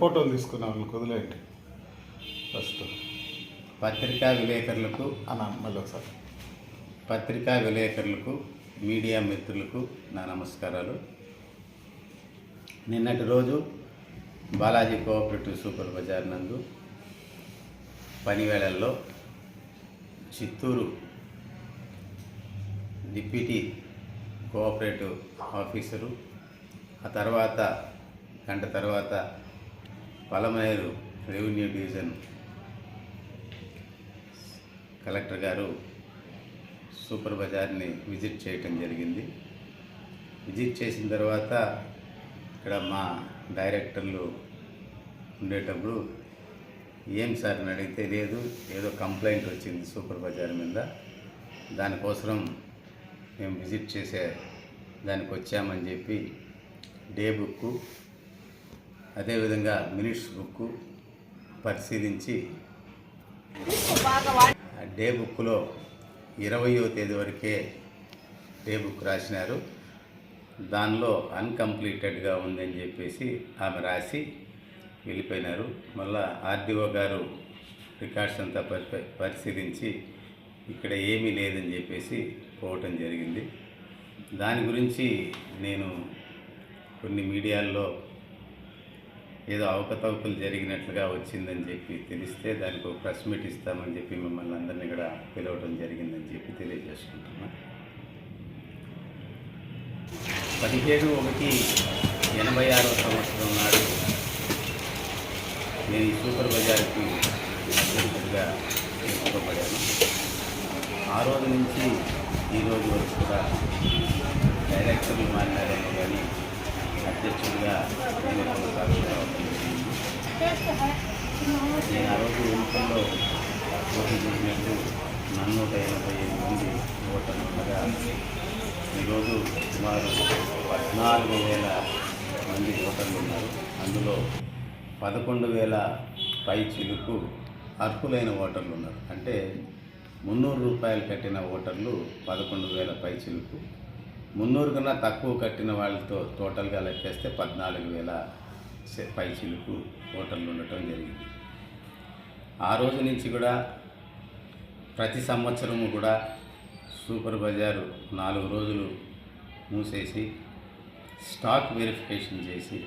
ఫోటోలు తీసుకున్నావు వాళ్ళకి వదిలేయండి. ఫస్ట్ పత్రికా విలేకరులకు అన్న మళ్ళీ ఒకసారి. పత్రికా విలేకరులకు మీడియా మిత్రులకు నా నమస్కారాలు. నిన్నటి రోజు బాలాజీ కోఆపరేటివ్ సూపర్ బజార్ నందు పనివేళల్లో చిత్తూరు డిప్యూటీ కోఆపరేటివ్ ఆఫీసరు ఆ తర్వాత గంట తర్వాత పలమనేరు రెవెన్యూ డివిజన్ కలెక్టర్ గారు సూపర్ బజార్ని విజిట్ చేయటం జరిగింది. విజిట్ చేసిన తర్వాత ఇక్కడ మా డైరెక్టర్లు ఉండేటప్పుడు ఏం సార్ అని అడిగితే లేదు ఏదో కంప్లైంట్ వచ్చింది సూపర్ బజార్ మీద. దానికోసం మేము విజిట్ చేసే దానికి వచ్చామని చెప్పి డే బుక్కు అదేవిధంగా మినిట్స్ బుక్ పరిశీలించి ఆ డే బుక్లో ఇరవయో తేదీ వరకే డే బుక్ రాసినారు. దానిలో అన్కంప్లీటెడ్గా ఉందని చెప్పేసి ఆమె రాసి వెళ్ళిపోయినారు. మళ్ళా ఆర్డీఓ గారు రికార్డ్స్ అంతా పరి పరిశీలించి ఇక్కడ ఏమీ లేదని చెప్పేసి పోవటం జరిగింది. దాని గురించి నేను కొన్ని మీడియాల్లో ఏదో అవకతవకలు జరిగినట్లుగా వచ్చిందని చెప్పి తెలిస్తే దానికి ఒక ప్రెస్ మీట్ ఇస్తామని చెప్పి మిమ్మల్ని అందరినీ కూడా పిలవడం జరిగిందని చెప్పి తెలియజేసుకుంటున్నా. పదిహేడు ఒకటి ఎనభై ఆరో సంవత్సరం నాడు నేను ఈ సూపర్ బజార్కి అధ్యక్షుడిగా తీసుకోబడాను ఆ రోజు నుంచి ఈ రోజు వరకు కూడా డైరెక్టర్లు మారినారేమో కానీ అధ్యక్షుడిగా నేను నేను ఆ రోజు ఎన్నికల్లో పోటీ చేసినట్టు నన్నూట ఎనభై ఎనిమిది మంది ఓటర్లు ఉండగా ఈరోజు సుమారు పద్నాలుగు వేల మంది ఓటర్లు ఉన్నారు. అందులో పదకొండు వేల పై చిలుకు అర్హులైన ఓటర్లు ఉన్నారు. అంటే మున్నూరు రూపాయలు కట్టిన ఓటర్లు పదకొండు వేల పై చిలుకు మున్నూరు కన్నా తక్కువ కట్టిన వాళ్ళతో టోటల్గా లెక్కేస్తే పద్నాలుగు వేల సె- పై చిలుకు ఉండటం జరిగింది. ఆ రోజు నుంచి కూడా ప్రతి సంవత్సరము కూడా సూపర్ బజారు నాలుగు రోజులు మూసేసి స్టాక్ వెరిఫికేషన్ చేసి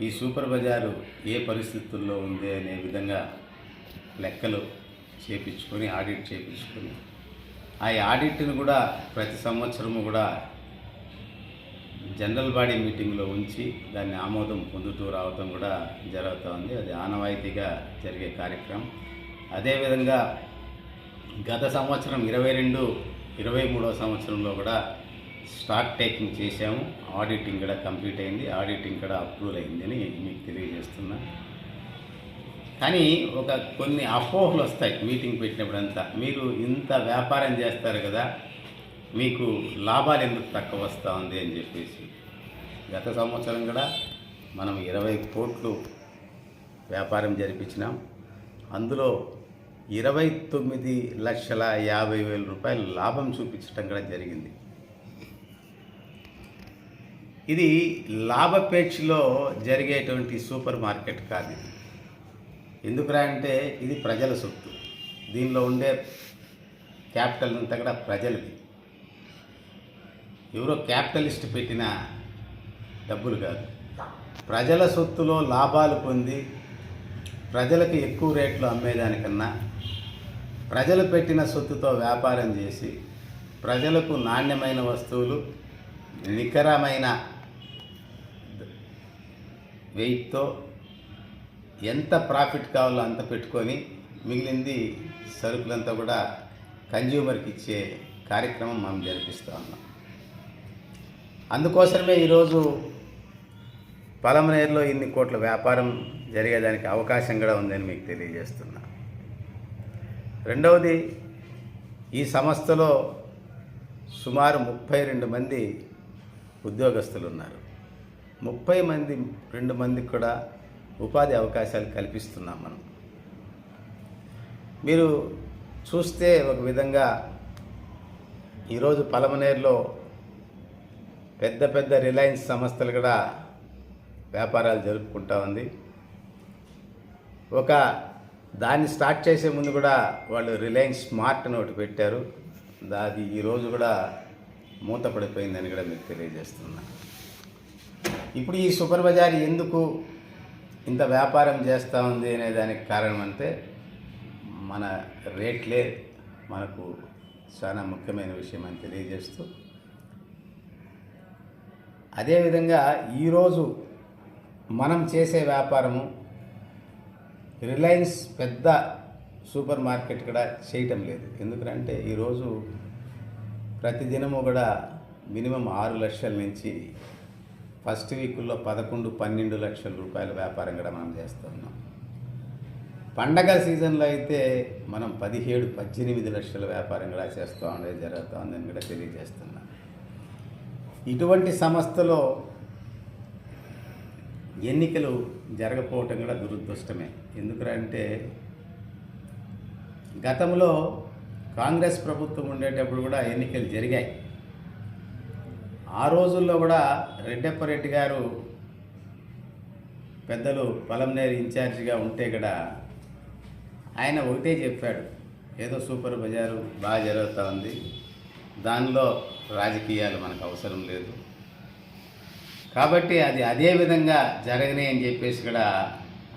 ఈ సూపర్ బజారు ఏ పరిస్థితుల్లో ఉంది అనే విధంగా లెక్కలు చేపించుకొని ఆడిట్ చేపించుకొని ఆ ఆడిట్ను కూడా ప్రతి సంవత్సరము కూడా జనరల్ బాడీ మీటింగ్లో ఉంచి దాన్ని ఆమోదం పొందుతూ రావటం కూడా జరుగుతూ ఉంది. అది ఆనవాయితీగా జరిగే కార్యక్రమం. అదేవిధంగా గత సంవత్సరం ఇరవై రెండు ఇరవై మూడవ సంవత్సరంలో కూడా స్టాక్ టేకింగ్ చేశాము. ఆడిటింగ్ కూడా కంప్లీట్ అయింది. ఆడిటింగ్ కూడా అప్రూవల్ అయిందని మీకు తెలియజేస్తున్నా. కానీ ఒక కొన్ని అపోహలు వస్తాయి మీటింగ్ పెట్టినప్పుడంతా. మీరు ఇంత వ్యాపారం చేస్తారు కదా మీకు లాభాలు ఎందుకు తక్కువ వస్తూ ఉంది అని చెప్పేసి. గత సంవత్సరం కూడా మనం ఇరవై కోట్లు వ్యాపారం జరిపించినాం. అందులో ఇరవై తొమ్మిది లక్షల యాభై వేల రూపాయలు లాభం చూపించడం కూడా జరిగింది. ఇది లాభపేక్షలో జరిగేటువంటి సూపర్ మార్కెట్ కాదు ఇది. ఎందుకురా అంటే ఇది ప్రజల సొత్తు. దీనిలో ఉండే క్యాపిటల్ అంతా కూడా ప్రజలది. ఎవరో క్యాపిటలిస్ట్ పెట్టిన డబ్బులు కాదు. ప్రజల సొత్తులో లాభాలు పొంది ప్రజలకు ఎక్కువ రేట్లు అమ్మేదానికన్నా ప్రజలు పెట్టిన సొత్తుతో వ్యాపారం చేసి ప్రజలకు నాణ్యమైన వస్తువులు నికరమైన వెయిట్తో ఎంత ప్రాఫిట్ కావాలో అంత పెట్టుకొని మిగిలింది సరుకులంతా కూడా కన్జ్యూమర్కి ఇచ్చే కార్యక్రమం మనం జరిపిస్తూ ఉన్నాం. అందుకోసమే ఈరోజు పలమనేరులో ఇన్ని కోట్ల వ్యాపారం జరిగేదానికి అవకాశం కూడా ఉందని మీకు తెలియజేస్తున్నా. రెండవది ఈ సంస్థలో సుమారు ముప్పై రెండు మంది ఉద్యోగస్తులు ఉన్నారు ముప్పై మంది రెండు మందికి కూడా ఉపాధి అవకాశాలు కల్పిస్తున్నాం మనం. మీరు చూస్తే ఒక విధంగా ఈరోజు పలమనేరులో పెద్ద పెద్ద రిలయన్స్ సంస్థలు కూడా వ్యాపారాలు జరుపుకుంటా ఉంది. ఒక దాన్ని స్టార్ట్ చేసే ముందు కూడా వాళ్ళు రిలయన్స్ స్మార్ట్ అని ఒకటి పెట్టారు. అది ఈరోజు కూడా మూతపడిపోయిందని కూడా మీకు తెలియజేస్తున్నా. ఇప్పుడు ఈ సూపర్ బజార్ ఎందుకు ఇంత వ్యాపారం చేస్తూ ఉంది అనే దానికి కారణం అంటే మన రేట్లే మనకు చాలా ముఖ్యమైన విషయం అని తెలియజేస్తూ అదేవిధంగా ఈరోజు మనం చేసే వ్యాపారము రిలయన్స్ పెద్ద సూపర్ మార్కెట్ కూడా చేయటం లేదు. ఎందుకంటే ఈరోజు ప్రతిదినము కూడా మినిమం ఆరు లక్షల నుంచి ఫస్ట్ వీకుల్లో పదకొండు పన్నెండు లక్షల రూపాయల వ్యాపారం కూడా మనం చేస్తున్నాం పండగ సీజన్లో అయితే మనం పదిహేడు పద్దెనిమిది లక్షల వ్యాపారం కూడా చేస్తూ ఉండేది జరుగుతూ ఉందని కూడా తెలియజేస్తున్నాం. ఇటువంటి సంస్థలో ఎన్నికలు జరగకపోవటం కూడా దురదృష్టమే. ఎందుకంటే గతంలో కాంగ్రెస్ ప్రభుత్వం ఉండేటప్పుడు కూడా ఎన్నికలు జరిగాయి. ఆ రోజుల్లో కూడా రెడ్డప్పరెడ్డి గారు పెద్దలు పలంనేరు ఇన్ఛార్జిగా ఉంటే కూడా ఆయన ఒకటే చెప్పాడు ఏదో సూపర్ బజారు బాగా జరుగుతూ ఉంది. దానిలో రాజకీయాలు మనకు అవసరం లేదు. కాబట్టి అది అదే విధంగా జరగనే అని చెప్పేసి కూడా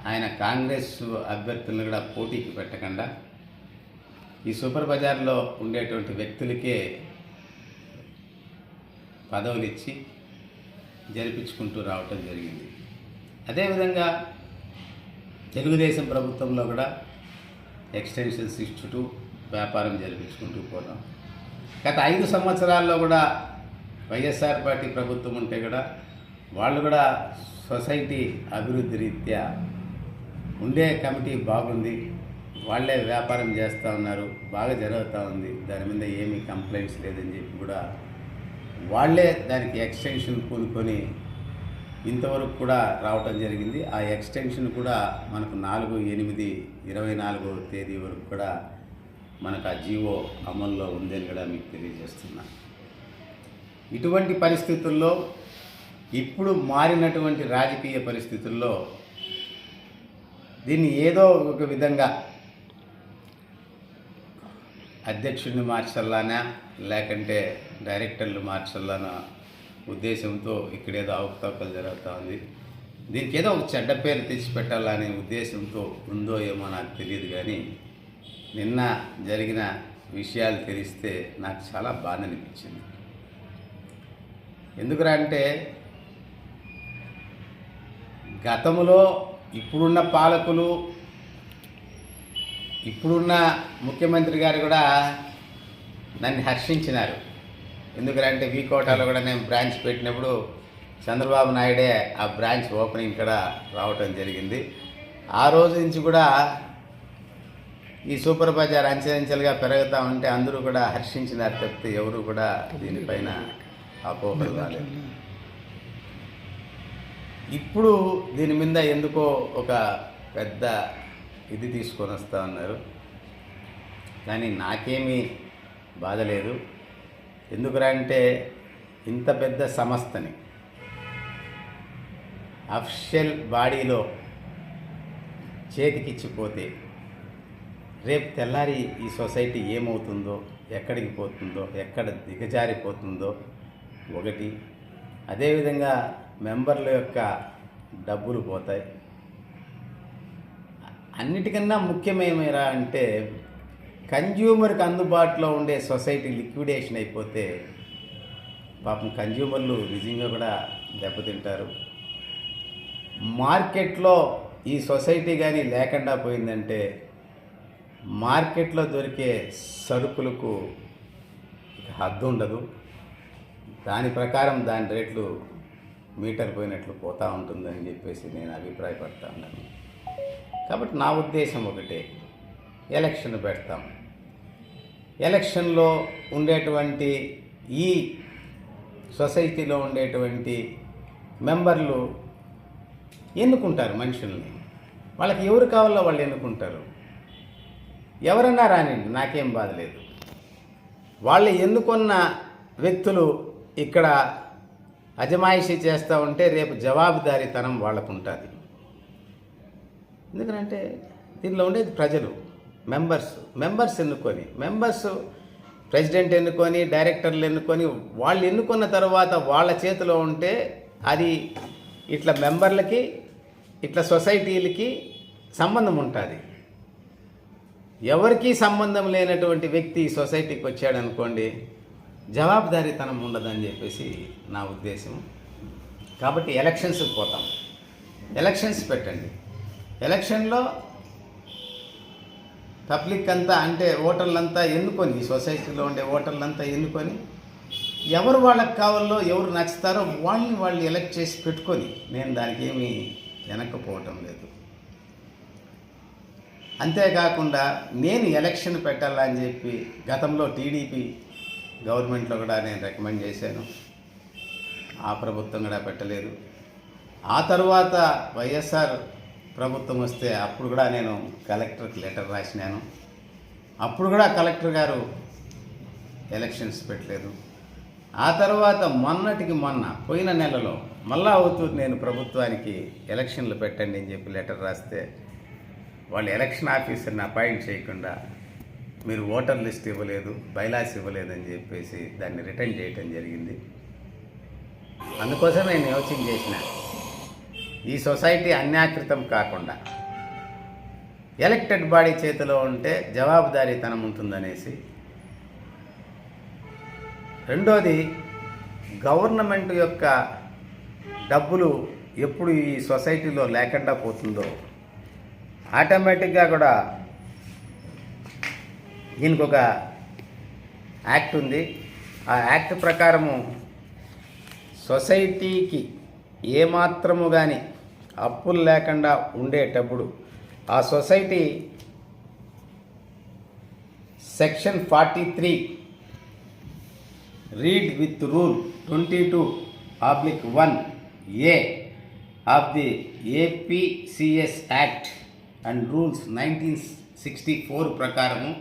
ఆయన కాంగ్రెస్ అభ్యర్థులను కూడా పోటీకి పెట్టకుండా ఈ సూపర్ బజార్లో ఉండేటువంటి వ్యక్తులకే పదవులు ఇచ్చి జరిపించుకుంటూ రావటం జరిగింది. అదేవిధంగా తెలుగుదేశం ప్రభుత్వంలో కూడా ఎక్స్టెన్షన్స్ ఇచ్చుటూ వ్యాపారం జరిపించుకుంటూ పోతాం గత ఐదు సంవత్సరాల్లో కూడా వైఎస్ఆర్ పార్టీ ప్రభుత్వం ఉంటే కూడా వాళ్ళు కూడా సొసైటీ అభివృద్ధి రీత్యా ఉండే కమిటీ బాగుంది వాళ్ళే వ్యాపారం చేస్తూ ఉన్నారు బాగా జరుగుతూ ఉంది దాని మీద ఏమీ కంప్లైంట్స్ లేదని చెప్పి కూడా వాళ్ళే దానికి ఎక్స్టెన్షన్ పూనుకొని ఇంతవరకు కూడా రావటం జరిగింది. ఆ ఎక్స్టెన్షన్ కూడా మనకు నాలుగు ఎనిమిది ఇరవై నాలుగో తేదీ వరకు కూడా మనకు ఆ జీవో అమల్లో ఉందని కూడా మీకు తెలియజేస్తున్నా. ఇటువంటి పరిస్థితుల్లో ఇప్పుడు మారినటువంటి రాజకీయ పరిస్థితుల్లో దీన్ని ఏదో ఒక విధంగా అధ్యక్షుడిని మార్చల్లానా లేకంటే డైరెక్టర్లు మార్చల్లానా ఉద్దేశంతో ఇక్కడేదో అవకతవకలు జరుగుతూ ఉంది. దీనికి ఏదో ఒక చెడ్డ పేరు తెచ్చిపెట్టాలనే ఉద్దేశంతో ఉందో ఏమో నాకు తెలియదు కానీ నిన్న జరిగిన విషయాలు తెలిస్తే నాకు చాలా బాధ అనిపించింది ఎందుకురా అంటే గతంలో ఇప్పుడున్న పాలకులు ఇప్పుడున్న ముఖ్యమంత్రి గారు కూడా నన్ను హర్షించినారు. ఎందుకంటే వి కోటాలో కూడా నేను బ్రాంచ్ పెట్టినప్పుడు చంద్రబాబు నాయుడే ఆ బ్రాంచ్ ఓపెనింగ్ కూడా రావటం జరిగింది. ఆ రోజు నుంచి కూడా ఈ సూపర్ బజార్ అంచెలంచెలుగా పెరుగుతూ ఉంటే అందరూ కూడా హర్షించినారు తప్పితే ఎవరు కూడా దీనిపైన అపోహలు రాలేదు. ఇప్పుడు దీని మీద ఎందుకో ఒక పెద్ద ఇది తీసుకొని వస్తూ ఉన్నారు. కానీ నాకేమీ బాధ లేదు. ఎందుకురా అంటే ఇంత పెద్ద సంస్థని అఫిషియల్ బాడీలో చేతికిచ్చిపోతే రేపు తెల్లారి ఈ సొసైటీ ఏమవుతుందో ఎక్కడికి పోతుందో ఎక్కడ దిగజారిపోతుందో ఒకటి. అదేవిధంగా మెంబర్ల యొక్క డబ్బులు పోతాయి. అన్నిటికన్నా ముఖ్యమేమైరా అంటే కన్జ్యూమర్కి అందుబాటులో ఉండే సొసైటీ లిక్విడేషన్ అయిపోతే పాపం కన్జ్యూమర్లు నిజంగా కూడా దెబ్బతింటారు. మార్కెట్లో ఈ సొసైటీ కానీ లేకుండా పోయిందంటే మార్కెట్లో దొరికే సరుకులకు హద్దు ఉండదు. దాని ప్రకారం దాని రేట్లు మీటర్ పోయినట్లు పోతూ ఉంటుందని చెప్పేసి నేను అభిప్రాయపడతా ఉన్నాను. కాబట్టి నా ఉద్దేశం ఒకటే ఎలక్షన్ పెడతాం. ఎలక్షన్లో ఉండేటువంటి ఈ సొసైటీలో ఉండేటువంటి మెంబర్లు ఎన్నుకుంటారు మనుషుల్ని? వాళ్ళకి ఎవరు కావాలో వాళ్ళు ఎన్నుకుంటారు? ఎవరన్నా రానివ్వండి నాకేం బాధ లేదు. వాళ్ళు ఎన్నుకున్న వ్యక్తులు ఇక్కడ అజమాయిషీ చేస్తూ ఉంటే రేపు జవాబుదారీతనం వాళ్ళకు ఉంటుంది ఎందుకంటే దీనిలో ఉండేది ప్రజలు మెంబర్స్ మెంబర్స్ ఎన్నుకొని మెంబర్స్ ప్రెసిడెంట్ ఎన్నుకొని డైరెక్టర్లు ఎన్నుకొని వాళ్ళు ఎన్నుకున్న తర్వాత వాళ్ళ చేతిలో ఉంటే అది ఇట్లా మెంబర్లకి ఇట్లా సొసైటీలకి సంబంధం ఉంటుంది. ఎవరికీ సంబంధం లేనటువంటి వ్యక్తి సొసైటీకి వచ్చాడు అనుకోండి జవాబుదారీతనం ఉండదని చెప్పేసి నా ఉద్దేశం. కాబట్టి ఎలక్షన్స్కి పోతాం. ఎలక్షన్స్ పెట్టండి. ఎలక్షన్లో పబ్లిక్ అంతా అంటే ఓటర్లంతా ఎన్నుకొని ఈ సొసైటీలో ఉండే ఓటర్లంతా ఎన్నుకొని ఎవరు వాళ్ళకి కావాలో ఎవరు నచ్చుతారో వాళ్ళని వాళ్ళు ఎలక్ట్ చేసి పెట్టుకొని నేను దానికి ఏమీ వెనక్కపోవటం లేదు. అంతేకాకుండా నేను ఎలక్షన్ పెట్టాలని చెప్పి గతంలో టీడీపీ గవర్నమెంట్లో కూడా నేను రికమెండ్ చేశాను. ఆ ప్రభుత్వం కూడా పెట్టలేదు. ఆ తర్వాత వైఎస్ఆర్ ప్రభుత్వం వస్తే అప్పుడు కూడా నేను కలెక్టర్కి లెటర్ రాసినాను. అప్పుడు కూడా కలెక్టర్ గారు ఎలక్షన్స్ పెట్టలేదు. ఆ తర్వాత మొన్నటికి మొన్న పోయిన నెలలో మళ్ళా అవుతూ నేను ప్రభుత్వానికి ఎలక్షన్లు పెట్టండి అని చెప్పి లెటర్ రాస్తే వాళ్ళు ఎలక్షన్ ఆఫీసర్ని అపాయింట్ చేయకుండా మీరు ఓటర్ లిస్ట్ ఇవ్వలేదు బైలాస్ ఇవ్వలేదని చెప్పేసి దాన్ని రిటర్న్ చేయటం జరిగింది. అందుకోసం నేను యోచన చేసిన ఈ సొసైటీ అన్యాకృతం కాకుండా ఎలక్టెడ్ బాడీ చేతిలో ఉంటే జవాబుదారీతనం ఉంటుందనేసి రెండోది గవర్నమెంట్ యొక్క డబ్బులు ఎప్పుడు ఈ సొసైటీలో లేకుండా పోతుందో ఆటోమేటిక్గా కూడా దీనికి ఒక యాక్ట్ ఉంది. ఆ యాక్ట్ ప్రకారము సొసైటీకి ఏమాత్రము కానీ అప్పులు లేకుండా ఉండేటప్పుడు ఆ society section forty three read with rule twenty two oblique one A of the APCS act and rules nineteen sixty four ప్రకారము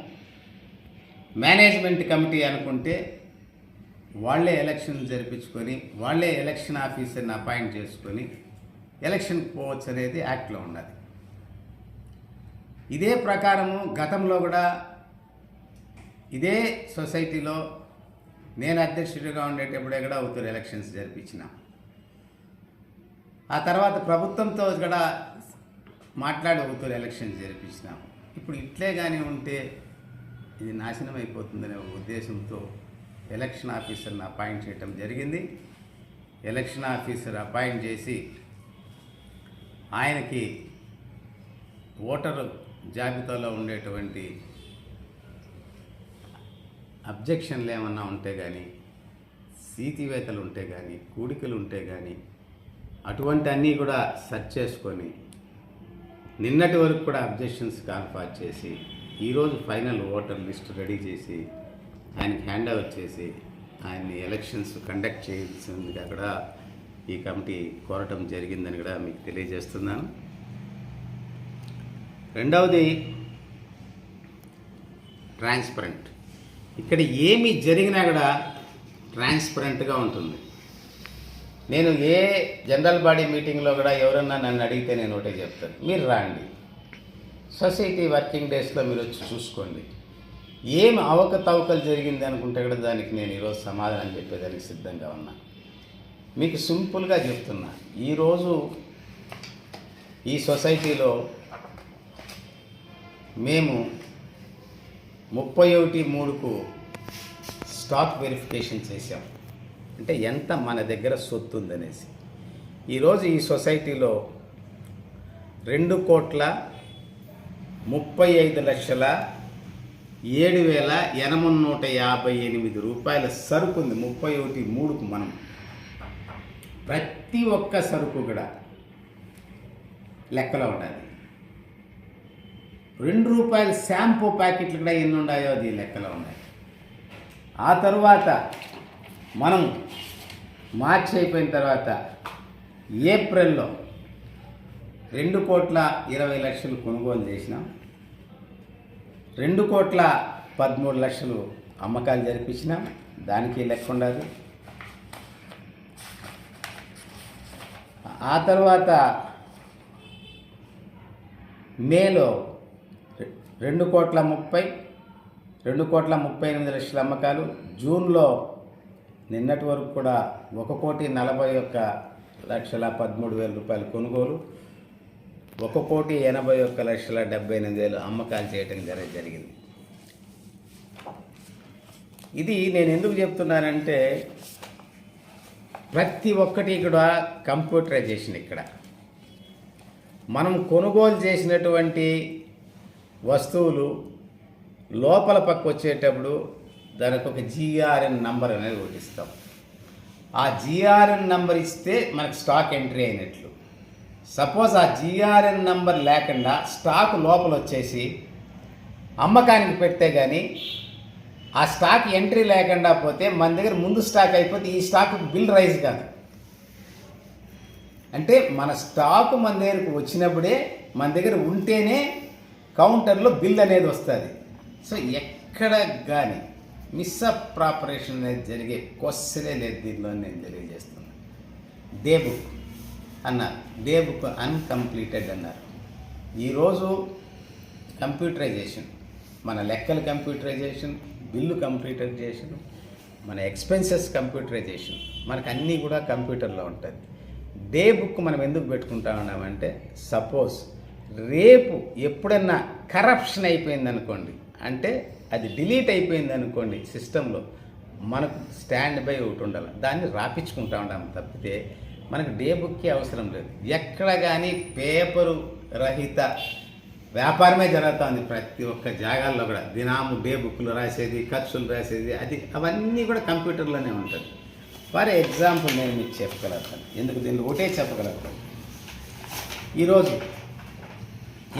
మేనేజ్మెంట్ కమిటీ అనుకుంటే వాళ్ళే ఎలక్షన్ జరిపించుకొని వాళ్ళే ఎలక్షన్ ఆఫీసర్ని అపాయింట్ చేసుకొని ఎలక్షన్కి పోవచ్చు అనేది యాక్ట్లో ఉన్నది. ఇదే ప్రకారము గతంలో కూడా ఇదే సొసైటీలో నేను అధ్యక్షుడిగా ఉండేటప్పుడే కూడా అవుతారు ఎలక్షన్స్ జరిపించిన. ఆ తర్వాత ప్రభుత్వంతో కూడా మాట్లాడి అవుతారు ఎలక్షన్స్ జరిపించినాము ఇప్పుడు ఇట్లే కానీ ఉంటే ఇది నాశనం అయిపోతుందనే ఉద్దేశంతో ఎలక్షన్ ఆఫీసర్ని అపాయింట్ చేయటం జరిగింది. ఎలక్షన్ ఆఫీసర్ అపాయింట్ చేసి ఆయనకి ఓటరు జాబితాలో ఉండేటువంటి అబ్జెక్షన్లు ఏమన్నా ఉంటే కానీ సీతివేతలు ఉంటే కానీ కూడికలు ఉంటే కానీ అటువంటి అన్నీ కూడా సెర్చ్ చేసుకొని నిన్నటి వరకు కూడా అబ్జెక్షన్స్ కాన్ఫార్ చేసి ఈరోజు ఫైనల్ ఓటర్ లిస్ట్ రెడీ చేసి ఆయనకి హ్యాండ్ ఓవర్ చేసి ఆయన్ని ఎలక్షన్స్ కండక్ట్ చేయాల్సిందిగా కూడా ఈ కమిటీ కోరటం జరిగిందని కూడా మీకు తెలియజేస్తున్నాను. రెండవది ట్రాన్స్పరెంట్. ఇక్కడ ఏమి జరిగినా కూడా ట్రాన్స్పరెంట్గా ఉంటుంది. నేను ఏ జనరల్ బాడీ మీటింగ్లో కూడా ఎవరన్నా నన్ను అడిగితే నేను ఒకటే చెప్తాను. మీరు రాండి. సొసైటీ వర్కింగ్ డేస్లో మీరు వచ్చి చూసుకోండి. ఏం అవకతవకలు జరిగింది అనుకుంటే కూడా దానికి నేను ఈరోజు సమాధానం చెప్పేదానికి సిద్ధంగా ఉన్నా. మీకు సింపుల్గా చెప్తున్నా. ఈరోజు ఈ సొసైటీలో మేము ముప్పై ఒకటి మూడుకు స్టాక్ వెరిఫికేషన్ చేశాం. అంటే ఎంత మన దగ్గర సొత్తు ఉందనేసి ఈరోజు ఈ సొసైటీలో రెండు కోట్ల ముప్పై ఐదు లక్షల ఏడు వేల ఎనభై నూట యాభై ఎనిమిది రూపాయల సరుకు ఉంది. ముప్పై ఒకటి మూడుకు మనం. ప్రతి ఒక్క సరుకు కూడా లెక్కలో ఉండాలి. రెండు రూపాయల షాంపూ ప్యాకెట్లు కూడా ఎన్ని ఉన్నాయో అది లెక్కలో ఉన్నాయి ఆ తర్వాత మనం మార్చి అయిపోయిన తర్వాత ఏప్రిల్లో రెండు కోట్ల ఇరవై లక్షలు కొనుగోలు చేసినాం. రెండు కోట్ల పదమూడు లక్షలు అమ్మకాలు జరిపించినాం. దానికి లెక్క ఉండదు. ఆ తర్వాత మేలో రెండు కోట్ల ముప్పై రెండు కోట్ల ముప్పై ఎనిమిది లక్షల అమ్మకాలు. జూన్లో నిన్నటి వరకు కూడా ఒక కోటి నలభై ఒక్క లక్షల పదమూడు వేల రూపాయలు కొనుగోలు ఒక కోటి ఎనభై ఒక్క లక్షల డెబ్బై ఎనిమిది వేలు అమ్మకాలు చేయటం జరి జరిగింది. ఇది నేను ఎందుకు చెప్తున్నానంటే ప్రతి ఒక్కటి కూడా కంప్యూటరైజేషన్ ఇక్కడ. మనం కొనుగోలు చేసినటువంటి వస్తువులు లోపల పక్క వచ్చేటప్పుడు దానికి ఒక జిఆర్ఎన్ నంబర్ అనేది ఒకటి ఇస్తాం. ఆ జిఆర్ఎన్ నంబర్ ఇస్తే మనకు స్టాక్ ఎంట్రీ అయినట్లు. సపోజ్ ఆ జిఆర్ఎన్ నంబర్ లేకుండా స్టాక్ లోపల వచ్చేసి అమ్మకానికి పెడితే కానీ ఆ స్టాక్ ఎంట్రీ లేకుండా పోతే మన దగ్గర ముందు స్టాక్ అయిపోతే ఈ స్టాక్ బిల్ రైజ్ కాదు. అంటే మన స్టాక్ మన దగ్గరకు వచ్చినప్పుడే మన దగ్గర ఉంటేనే కౌంటర్లో బిల్ అనేది వస్తుంది. సో ఎక్కడ కానీ మిస్అప్రాపరేషన్ అనేది జరిగే క్వశ్చనే లేదు దీనిలో నేను తెలియజేస్తున్నాను దేబుక్ అన్నారు. దేబుక్ అన్కంప్లీటెడ్ అన్నారు. ఈరోజు కంప్యూటరైజేషన్ మన లెక్కల కంప్యూటరైజేషన్ బిల్లు కంప్యూటరైజేషన్ మన ఎక్స్పెన్సెస్ కంప్యూటరైజేషన్ మనకు అన్నీ కూడా కంప్యూటర్లో ఉంటుంది డే బుక్ మనం ఎందుకు పెట్టుకుంటా ఉన్నామంటే సపోజ్ రేపు ఎప్పుడన్నా కరప్షన్ అయిపోయింది అనుకోండి అంటే అది డిలీట్ అయిపోయింది అనుకోండి సిస్టంలో మనకు స్టాండ్ బై ఒకటి ఉండాలి. దాన్ని రాపించుకుంటా ఉండాలి తప్పితే మనకు డే బుక్కి అవసరం లేదు. ఎక్కడ కానీ పేపరు రహిత వ్యాపారమే జరుగుతుంది ప్రతి ఒక్క జాగాల్లో కూడా. దినాము డే బుక్లు రాసేది ఖర్చులు రాసేది అది అవన్నీ కూడా కంప్యూటర్లోనే ఉంటుంది. ఫర్ ఎగ్జాంపుల్ నేను మీకు చెప్పగలుగుతాను. ఎందుకు దీన్ని ఒకటే చెప్పగలుగుతాను? ఈరోజు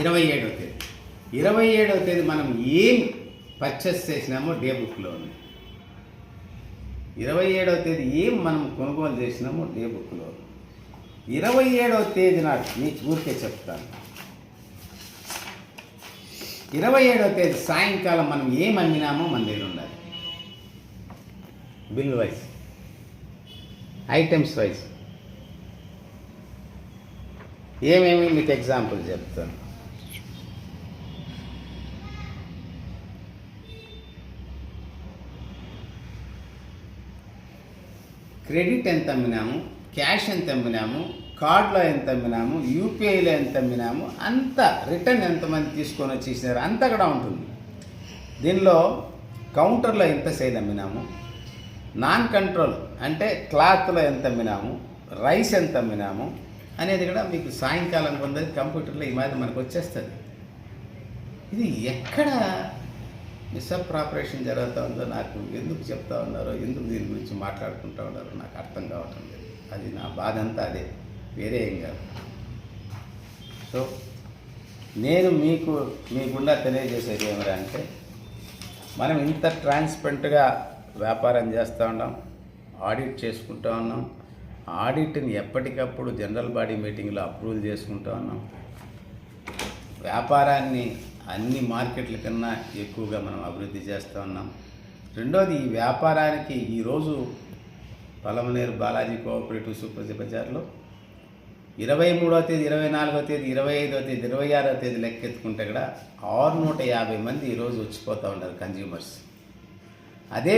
ఇరవై ఏడవ తేదీ. ఇరవై ఏడవ తేదీ మనం ఏం పర్చేస్ చేసినామో డే బుక్లో ఉంది. ఇరవై ఏడవ తేదీ ఏం మనం కొనుగోలు చేసినామో డే బుక్లో ఇరవై ఏడవ తేదీ నాడు మీకు ఊరికే చెప్తాను. ఇరవై ఏడవ తేదీ సాయంకాలం మనం ఏం అమ్మినామో మన దగ్గర ఉండాలి. Bill wise. Items wise. ఏమేమి? మీకు ఎగ్జాంపుల్ చెప్తాను. క్రెడిట్ ఎంత అమ్మినాము? క్యాష్ ఎంత అమ్మినాము? కార్డులో ఎంత అమ్మినాము? యూపీఐలో ఎంత అమ్మినాము? అంత రిటర్న్ ఎంతమంది తీసుకొని వచ్చేసినారు? అంతా కూడా ఉంటుంది. దీనిలో కౌంటర్లో ఎంత సేల్ అమ్మినాము? నాన్ కంట్రోల్ అంటే క్లాత్లో ఎంత అమ్మినాము? రైస్ ఎంత అమ్మినాము? అనేది కూడా మీకు సాయంకాలం కొందరి కంప్యూటర్లో ఈ మాదిరి మనకు వచ్చేస్తుంది. ఇది ఎక్కడ మిస్అప్రాపరేషన్ జరుగుతూ ఉందో నాకు ఎందుకు చెప్తా ఉన్నారో ఎందుకు దీని గురించి మాట్లాడుకుంటూ ఉన్నారో నాకు అర్థం కావటం లేదు. అది నా బాధ అంతా అదే వేరే ఏం కాదు. సో నేను మీకు మీ గుండా తెలియజేసేది ఏమిరా అంటే మనం ఇంత ట్రాన్స్పరెంట్గా వ్యాపారం చేస్తూ ఉన్నాం ఆడిట్ చేసుకుంటూ ఉన్నాం ఆడిట్ని ఎప్పటికప్పుడు జనరల్ బాడీ మీటింగ్లో అప్రూవల్ చేసుకుంటూ ఉన్నాం వ్యాపారాన్ని అన్ని మార్కెట్ల కన్నా ఎక్కువగా మనం అభివృద్ధి చేస్తూ ఉన్నాం. రెండోది ఈ వ్యాపారానికి ఈరోజు పలమనేరు బాలాజీ కోఆపరేటివ్ సూపర్ బజార్లో ఇరవై మూడవ తేదీ ఇరవై నాలుగో తేదీ ఇరవై ఐదవ తేదీ ఇరవై ఆరో తేదీ లెక్కెత్తుకుంటే కూడా ఆరు నూట యాభై మంది ఈరోజు వచ్చిపోతూ ఉన్నారు కన్జ్యూమర్స్ అదే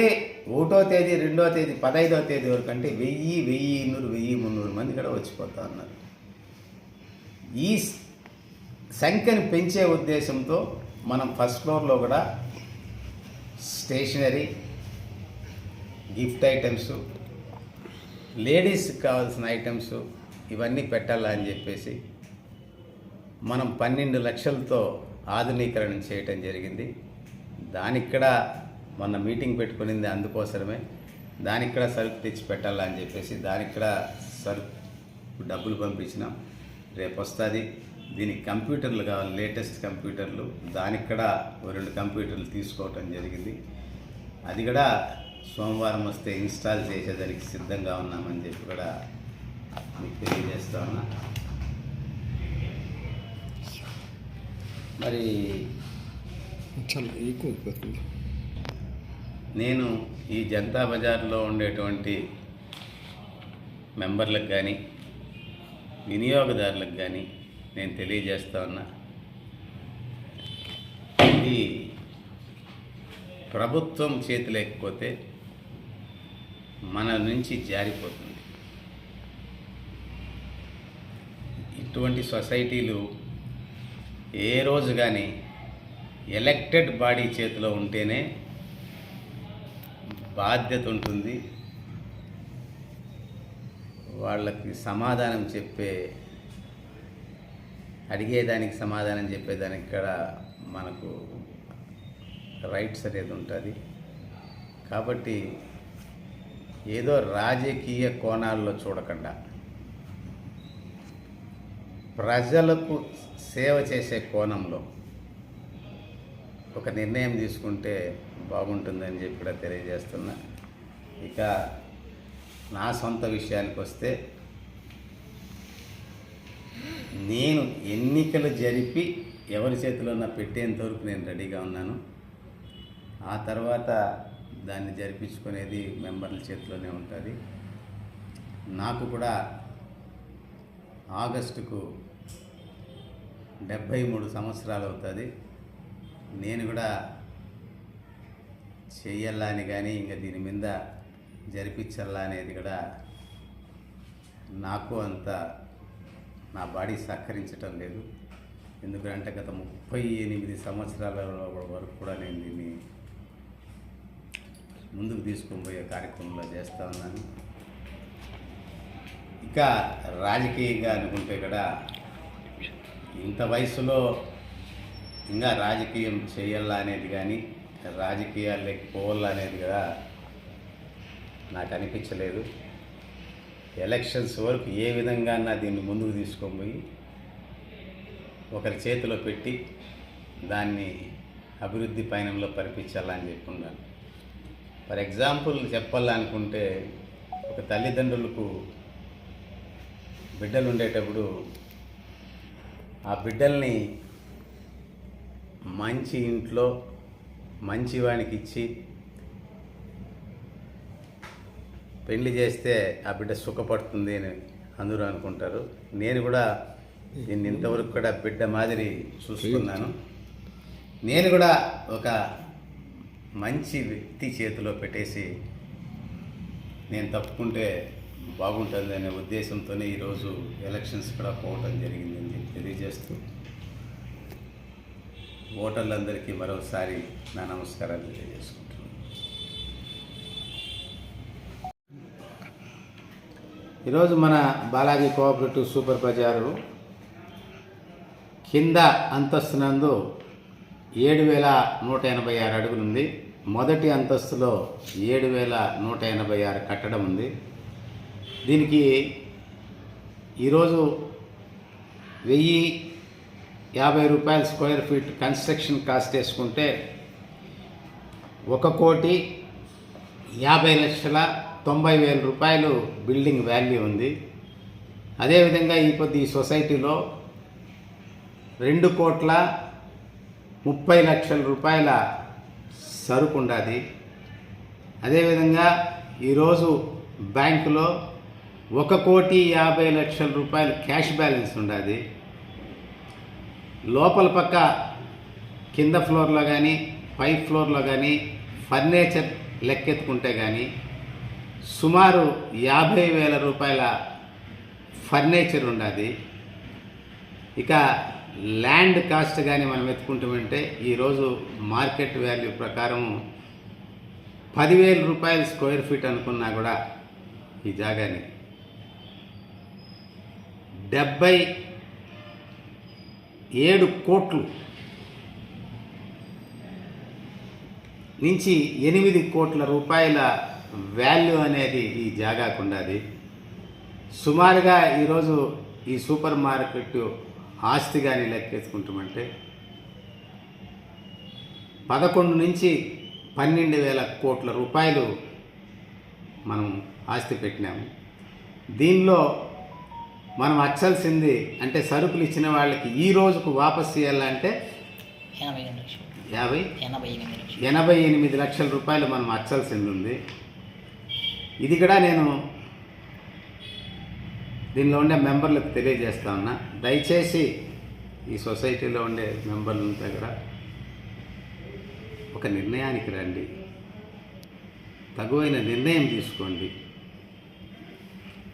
ఒకటో తేదీ రెండో తేదీ పదహైదో తేదీ వరకు అంటే వెయ్యి వెయ్యి ఇన్నూరు వెయ్యి మున్నూరు మంది కూడా వచ్చిపోతూ ఉన్నారు. ఈ సంఖ్యను పెంచే ఉద్దేశంతో మనం ఫస్ట్ ఫ్లోర్లో కూడా స్టేషనరీ గిఫ్ట్ ఐటమ్స్ లేడీస్కి కావాల్సిన ఐటమ్స్ ఇవన్నీ పెట్టాలా అని చెప్పేసి మనం పన్నెండు లక్షలతో ఆధునీకరణ చేయటం జరిగింది. దానికి కూడా మొన్న మీటింగ్ పెట్టుకునింది అందుకోసమే. దానికి కూడా సరుకు తెచ్చి పెట్టాలా అని చెప్పేసి దానికి కూడా సరుకు డబ్బులు పంపించినాం. రేపు వస్తుంది దీనికి కంప్యూటర్లు కావాలి లేటెస్ట్ కంప్యూటర్లు దానికి కూడా రెండు కంప్యూటర్లు తీసుకోవటం జరిగింది. అది కూడా సోమవారం వస్తే ఇన్స్టాల్ చేసేదానికి సిద్ధంగా ఉన్నామని చెప్పి కూడా మీకు తెలియజేస్తా ఉన్నా. మరి చాలా ఎక్కువ అయిపోతుంది. నేను ఈ జనతా బజార్లో ఉండేటువంటి మెంబర్లకు కానీ వినియోగదారులకు కానీ నేను తెలియజేస్తా ఉన్నా. ఇది ప్రభుత్వం చేతి లేకపోతే మన నుంచి జారిపోతుంది. ఇటువంటి సొసైటీలు ఏ రోజు కానీ ఎలక్టెడ్ బాడీ చేతిలో ఉంటేనే బాధ్యత ఉంటుంది. వాళ్ళకి సమాధానం చెప్పే అడిగేదానికి సమాధానం చెప్పేదానికి కూడా మనకు రైట్స్ అనేది ఉంటుంది. కాబట్టి ఏదో రాజకీయ కోణాల్లో చూడకుండా ప్రజలకు సేవ చేసే కోణంలో ఒక నిర్ణయం తీసుకుంటే బాగుంటుందని చెప్పి కూడా తెలియజేస్తున్నా. ఇక నా సొంత విషయానికి వస్తే నేను ఎన్నికలు జరిపి ఎవరి చేతిలో పెట్టేంత వరకు నేను రెడీగా ఉన్నాను. ఆ తర్వాత దాన్ని జరిపించుకునేది మెంబర్ల చేతిలోనే ఉంటుంది. నాకు కూడా ఆగస్టుకు డెబ్భై మూడు సంవత్సరాలు అవుతుంది. నేను కూడా చెయ్యాలా అని కానీ ఇంకా దీని మీద జరిపించాలా అనేది కూడా నాకు అంత నా బాడీ సహకరించటం లేదు. ఎందుకంటే గత ముప్పై ఎనిమిది సంవత్సరాల వరకు కూడా నేను దీన్ని ముందుకు తీసుకొని పోయే కార్యక్రమంలో చేస్తూ ఉన్నాను. ఇక రాజకీయంగా అనుకుంటే కూడా ఇంత వయసులో ఇంకా రాజకీయం చేయాలా అనేది కానీ రాజకీయాల్లోకి పోవాలా అనేది కూడా నాకు అనిపించలేదు. ఎలక్షన్స్ వరకు ఏ విధంగా నా దీన్ని ముందుకు తీసుకొని ఒకరి చేతిలో పెట్టి దాన్ని అభివృద్ధి పయనంలో పరిపించాలని చెప్పుకున్నాను. ఫర్ ఎగ్జాంపుల్ చెప్పాలనుకుంటే ఒక తల్లిదండ్రులకు బిడ్డలు ఉండేటప్పుడు ఆ బిడ్డల్ని మంచి ఇంట్లో మంచి వానికి ఇచ్చి పెళ్ళి చేస్తే ఆ బిడ్డ సుఖపడుతుంది అని అందరూ అనుకుంటారు. నేను కూడా దీన్ని ఇంతవరకు కూడా బిడ్డ మాదిరి చూసుకున్నాను. నేను కూడా ఒక మంచి వ్యక్తి చేతిలో పెట్టేసి నేను తప్పుకుంటే బాగుంటుంది అనే ఉద్దేశంతోనే ఈరోజు ఎలక్షన్స్ కూడా పోవటం జరిగిందని తెలియజేస్తూ ఓటర్లందరికీ మరోసారి నా నమస్కారాలు తెలియజేసుకుంటాను ఈరోజు మన బాలాజీ కోఆపరేటివ్ సూపర్ బజారు కింద అంతస్తునందు ఏడు వేల నూట ఎనభై ఆరు అడుగులు ఉంది. మొదటి అంతస్తులో ఏడు వేల నూట ఎనభై ఆరు కట్టడం ఉంది. దీనికి ఈరోజు వెయ్యి యాభై రూపాయల స్క్వేర్ ఫీట్ కన్స్ట్రక్షన్ కాస్ట్ వేసుకుంటే ఒక కోటి యాభై లక్షల తొంభై వేల రూపాయలు బిల్డింగ్ వాల్యూ ఉంది. అదేవిధంగా ఈ కొద్ది ఈ సొసైటీలో రెండు కోట్ల ముప్పై లక్షల రూపాయల సరుకు ఉండాది. అదేవిధంగా ఈరోజు బ్యాంకులో ఒక కోటి యాభై లక్షల రూపాయలు క్యాష్ బ్యాలెన్స్ ఉండాది. లోపల పక్క కింద ఫ్లోర్లో కానీ పై ఫ్లోర్లో కానీ ఫర్నిచర్ లెక్కెత్తుకుంటే కానీ సుమారు యాభై వేల రూపాయల ఫర్నిచర్ ఉన్నది ఇక ల్యాండ్ కాస్ట్ కానీ మనం ఎత్తుకుంటామంటే ఈరోజు మార్కెట్ వాల్యూ ప్రకారం పదివేల రూపాయల స్క్వేర్ ఫీట్ అనుకున్నా కూడా ఈ జాగాని. డెబ్బై ఏడు కోట్లు నుంచి ఎనిమిది కోట్ల రూపాయల వాల్యూ అనేది ఈ జాగాకు ఉన్నది సుమారుగా ఈరోజు ఈ సూపర్ మార్కెట్ ఆస్తి కానీ లెక్కేసుకుంటామంటే పదకొండు నుంచి పన్నెండు వేల కోట్ల రూపాయలు మనం ఆస్తి పెట్టినాము. దీనిలో మనం అచ్చాల్సింది అంటే సరుకులు ఇచ్చిన వాళ్ళకి ఈ రోజుకు వాపస్ చేయాలంటే యాభై? ఎనభై ఎనిమిది లక్షలు. ఎనభై ఎనిమిది లక్షల రూపాయలు మనం అచ్చాల్సింది ఉంది. ఇది కూడా నేను దీనిలో ఉండే మెంబర్లకు తెలియజేస్తా ఉన్నా. దయచేసి ఈ సొసైటీలో ఉండే మెంబర్ల దగ్గర ఒక నిర్ణయానికి రండి. తగువైన నిర్ణయం తీసుకోండి.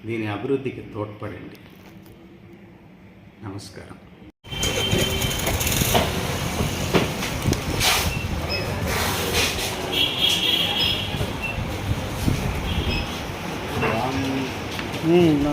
దీని అభివృద్ధికి తోడ్పడండి. నమస్కారం. হুম না